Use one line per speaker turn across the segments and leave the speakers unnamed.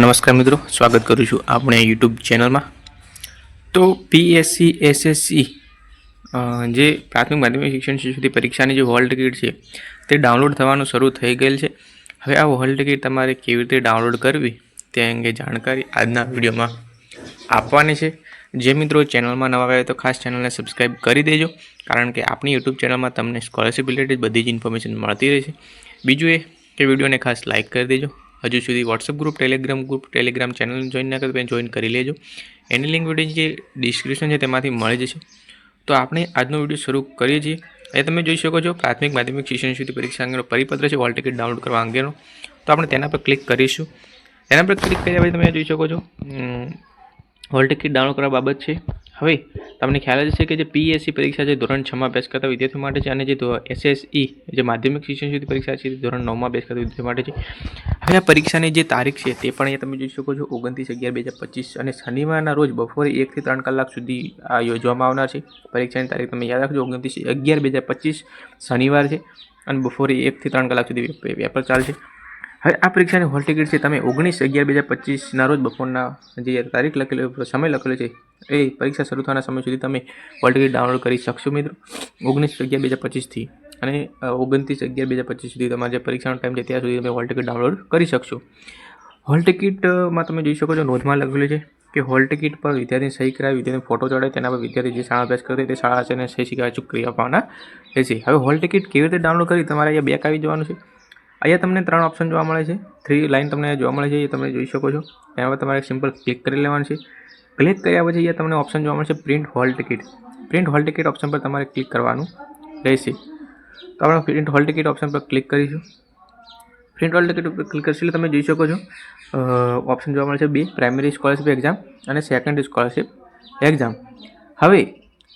નમસ્કાર મિત્રો, સ્વાગત કરું છું આપણે યુટ્યુબ ચેનલમાં તો પીએસસી એસએસસી જે પ્રાથમિક માધ્યમિક શિક્ષણ સુધી પરીક્ષાની જે હોલ ટિકિટ છે, તે ડાઉનલોડ થવાનું શરૂ થઈ ગયેલ છે. હવે આ હોલ ટિકિટ તમારે કેવી રીતે ડાઉનલોડ કરવી, તે અંગે જાણકારી આજના વિડીયોમાં આપવાની છે. જે મિત્રો ચેનલમાં નવા આવ્યા તો ખાસ ચેનલને સબસ્ક્રાઈબ કરી દેજો, કારણ કે આપણી યુટ્યુબ ચેનલમાં તમને સ્કોલરશિપ રિલેટેડ બધી જ ઇન્ફોર્મેશન મળતી રહે છે. બીજું એ કે વિડીયોને ખાસ લાઇક કરી દેજો. હજુ સુધી WhatsApp group Telegram group Telegram channel join ના તો જોઈન કરી લેજો. એની લિંક વીડિયો જે ડિસ્ક્રિપ્શન છે તેમાંથી મળી જશે. તો આપણે આજનો વીડિયો શરૂ કરીએ છીએ. એ તમે જોઈ શકો છો, પ્રાથમિક માધ્યમિક શિક્ષણ સુધી પરીક્ષા અંગેનો પરિપત્ર છે હોલ ટિકિટ ડાઉનલોડ કરવા અંગેનો. તો આપણે તેના પર ક્લિક કરીશું. એના પર ક્લિક કર્યા પછી તમે જોઈ શકો છો હોલ ટિકિટ ડાઉનલોડ કરવા બાબત છે. હવે તમને ખ્યાલ જ છે કે જે પીએસસી પરીક્ષા છે, ધોરણ છમાં અભ્યાસ કરતા વિદ્યાર્થીઓ માટે છે અને જે એસએસઈ જે માધ્યમિક શિક્ષણ સુધી પરીક્ષા છે, ધોરણ નવમાં અભ્યાસ કરતા વિદ્યાર્થીઓ માટે છે. હવે આ પરીક્ષાની જે તારીખ છે, તે પણ અહીંયા તમે જોઈ શકો છો, ઓગણત્રીસ અગિયાર બે હજાર પચીસ અને શનિવારના રોજ બપોરે એકથી ત્રણ કલાક સુધી આ યોજવામાં આવનાર છે. પરીક્ષાની તારીખ તમે યાદ રાખજો, ઓગણત્રીસ અગિયાર બે હજાર પચીસ શનિવાર છે અને બપોરે એકથી ત્રણ કલાક સુધી પેપર ચાલશે. હવે આ પરીક્ષાની હોલ ટિકિટ છે, તમે ઓગણીસ અગિયાર બે હજાર પચીસના રોજ બપોરના જે તારીખ લખેલો સમય લખેલો છે, એ પરીક્ષા શરૂ થવાના સમય સુધી તમે હોલ ટિકિટ ડાઉનલોડ કરી શકશો મિત્રો. ઓગણીસ અગિયાર બે હજાર પચીસથી અને ઓગણત્રીસ અગિયાર બે હજાર પચીસ સુધી તમારે જે પરીક્ષાનો ટાઈમ છે, ત્યાં સુધી તમે હોલ ટિકિટ ડાઉનલોડ કરી શકશો. હોલ ટિકિટમાં તમે જોઈ શકો છો, નોંધમાં લખેલું છે કે હોલ ટિકિટ પર વિદ્યાર્થીની સહી કરાવી, વિદ્યાર્થીને ફોટો ચડાય તેના પર વિદ્યાર્થી જે શાળા અભ્યાસ કરે તે શાળા છે અને સહી શીખવા ચૂક કરી આપવાના રહેશે. હવે હોલ ટિકિટ કેવી રીતે ડાઉનલોડ કરી, તમારે અહીંયા બેક આવી જવાનું છે. અહીંયા તમને ત્રણ ઓપ્શન જોવા મળે છે. થ્રી લાઇન તમને જોવા મળે છે, એ તમે જોઈ શકો છો. એના તમારે સિમ્પલ ક્લિક કરી લેવાનું છે. ક્લિક કર્યા પછી અહીંયા તમને ઓપ્શન જોવા મળશે print hall ticket print hall ticket option પર તમારે ક્લિક કરવાનું રહેશે. તો આપણે પ્રિન્ટ હોલ ટિકિટ ઓપ્શન પર ક્લિક કરીશું. પ્રિન્ટ હોલ ટિકિટ ઉપર ક્લિક કરશો એટલે તમે જોઈ શકો છો. ઓપ્શન જોવા મળશે બે પ્રાઇમરી સ્કોલરશિપ એક્ઝામ અને સેકન્ડરી સ્કોલરશિપ એક્ઝામ હવે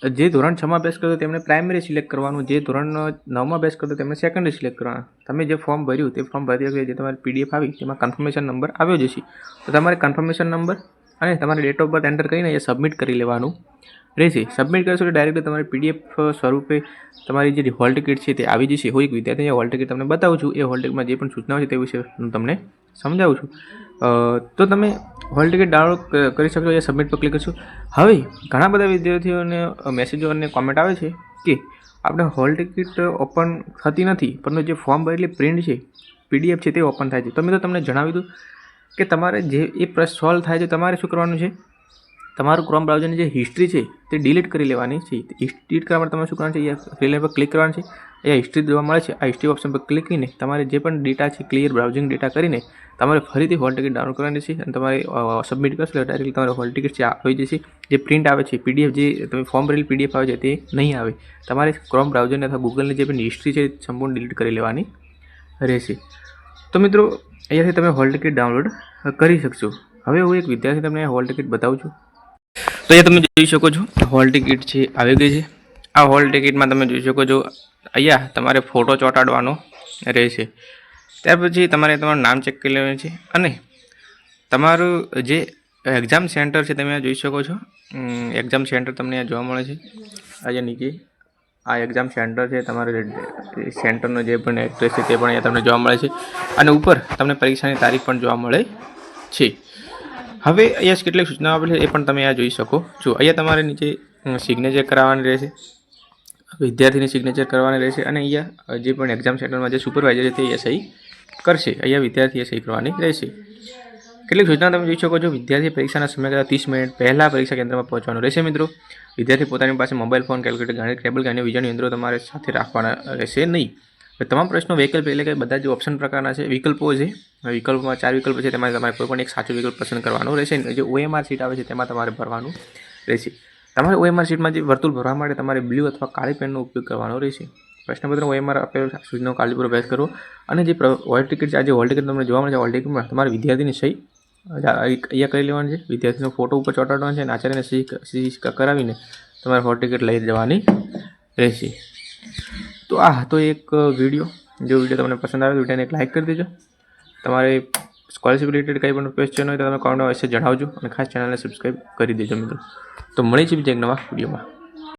જે ધોરણ છમાં અભ્યાસ કરતો તેમણે પ્રાઇમરી સિલેક્ટ કરવાનું. જે ધોરણ નવમાં અભ્યાસ કરતો તેમણે સેકન્ડરી સિલેક્ટ કરવાનું. તમે જે ફોર્મ ભર્યું તે ફોર્મ ભરી વખતે જે તમારી પીડીએફ આવી, તેમાં કન્ફર્મેશન નંબર આવ્યો જશે તો તમારે કન્ફર્મેશન નંબર અને તમારે ડેટ ઓફ બર્થ એન્ટર કરીને એ સબમિટ કરી લેવાનું રહેશે. સબમિટ કરશો એટલે ડાયરેક્ટ તમારી પીડીએફ સ્વરૂપે તમારી જે હોલ ટિકિટ છે તે આવી જશે. હોય એક વિદ્યાર્થી હોલ ટિકિટ તમને બતાવું છું. એ હોલ ટિકિટમાં જે પણ સૂચનાઓ છે તે વિશે હું તમને સમજાવું છું. તો તમે હોલ ટિકિટ ડાઉનલોડ કરી શકશો એ સબમિટ પર ક્લિક કરશો. હવે, ઘણા બધા વિદ્યાર્થીઓને મેસેજો અને કોમેન્ટ આવે છે કે, આપણે હોલ ટિકિટ ઓપન થતી નથી, પરંતુ જે ફોર્મ ભરેલી પ્રિન્ટ છે પીડીએફ છે તે ઓપન થાય છે. તો મેં તો તમને જણાવી દઉં કે તમારે જે, એ પ્રશ્ન સોલ્વ થાય છે, તમારે શું કરવાનું છે? તમારું ક્રોમ બ્રાઉઝરની જે હિસ્ટ્રી છે, તે ડિલીટ કરી લેવાની છે. ડિલીટ કરવા માટે તમારે શું કરવાનું છે? અહીંયા ફિલ પર ક્લિક કરવાનું છે. અહીંયા હિસ્ટ્રી જોવા મળે છે. આ હિસ્ટ્રી ઓપ્શન પર ક્લિક કરીને તમારે જે પણ ડેટા છે ક્લિયર બ્રાઉઝિંગ ડેટા કરીને તમારે ફરીથી હોલ ટિકિટ ડાઉનલોડ કરવાની છે અને તમારે સબમિટ કરશો એટલે ડાયરેક્ટ તમારે હોલ ટિકિટ છે આવી જશે જે પ્રિન્ટ આવે છે પીડીએફ જે તમે ફોર્મ ભરેલી પીડીએફ આવે છે, તે નહીં આવે. તમારે ક્રોમ બ્રાઉઝરને અથવા ગૂગલની જે પણ હિસ્ટ્રી છે સંપૂર્ણ ડિલીટ કરી લેવાની રહેશે. તો મિત્રો, અહીંયાથી તમે હોલ ટિકિટ ડાઉનલોડ કરી શકશો. હવે હું એક વિદ્યાર્થી તમને હોલ ટિકિટ બતાવું છું. તો અહીંયા તમે જોઈ શકો છો. હોલ ટિકિટ છે, આવી ગઈ છે. આ હોલ ટિકિટમાં તમે જોઈ શકો છો, અહીંયા તમારે ફોટો ચોંટાડવાનો રહેશે. ત્યાર પછી તમારે તમારું નામ ચેક કરી લેવાનું છે અને તમારું જે એક્ઝામ સેન્ટર છે તમે જોઈ શકો છો. એક્ઝામ સેન્ટર તમને અહીંયા જોવા મળે છે. અહીંયા નીચે, આ એક્ઝામ સેન્ટર છે, તમારે સેન્ટરનો જે પણ એડ્રેસ છે તે પણ અહીંયા તમને જોવા મળે છે. અને ઉપર તમને પરીક્ષાની તારીખ પણ જોવા મળે છે. હવે અહીંયા કેટલીક સૂચનાઓ આપેલી છે, એ પણ તમે આ જોઈ શકો. છો અહીંયા તમારે નીચે સિગ્નેચર કરાવવાની રહેશે. વિદ્યાર્થીની સિગ્નેચર કરવાની રહેશે અને અહીંયા જે પણ એક્ઝામ સેન્ટરમાં જે સુપરવાઇઝર છે તે સહી કરશે. અહીંયા વિદ્યાર્થીએ સહી કરવાની રહેશે. કેટલીક સૂચના તમે જોઈ શકો છો. વિદ્યાર્થી પરીક્ષાના સમય કરતાં ત્રીસ મિનિટ પહેલાં પરીક્ષા કેન્દ્રમાં પહોંચવાનું રહેશે મિત્રો. વિદ્યાર્થી પોતાની પાસે મોબાઈલ ફોન કેલ્ક્યુલેટર ગણિત ટેબલ કે અન્ય વિજ્ઞાન યંત્રો તમારે સાથે રાખવાના રહેશે નહીં. તમામ પ્રશ્નો વિકલ્પ એટલે કે બધા જે ઓપ્શન પ્રકારના છે. વિકલ્પો છે. વિકલ્પમાં ચાર વિકલ્પ છે. તેમાં તમારે કોઈ પણ એક સાચો વિકલ્પ પસંદ કરવાનો રહેશે. જે ઓએમઆર સીટ આવે છે, તેમાં તમારે ભરવાનું રહેશે. તમારે ઓએમઆર સીટમાં જે વર્તુળ ભરવા માટે તમારે બ્લુ અથવા કાળી પેનનો ઉપયોગ કરવાનો રહેશે. પ્રશ્નપત્ર ઓએમઆર આપેલ સૂચનો કાળજીપૂર્વક અભ્યાસ કરો. અને જે હોલ ટિકિટ છે, આ જે હોલ ટિકિટ તમને જોવા મળે છે હોલ ટિકિટમાં તમારે વિદ્યાર્થીની સહી અહીંયા કરી લેવાની છે. વિદ્યાર્થીનો ફોટો ઉપર ચોંટાડવાનો છે અને આચાર્યને સહી કરાવીને તમારે હોલ ટિકિટ લઈ જવાની રહેશે. તો આ હતો એક વીડિયો જો વીડિયો તમને પસંદ આવે તો વિડીયોને એક લાઇક કરી દેજો. તમારે સ્કોલરશિપ રિલેટેડ કંઈ પણ ક્વેશ્ચન હોય તો તમે કોમેન્ટ અવશ્ય જણાવજો અને ખાસ ચેનલને સબસ્ક્રાઈબ કરી દેજો મિત્રો. તો મળી છે બીજા એક નવા વિડીયોમાં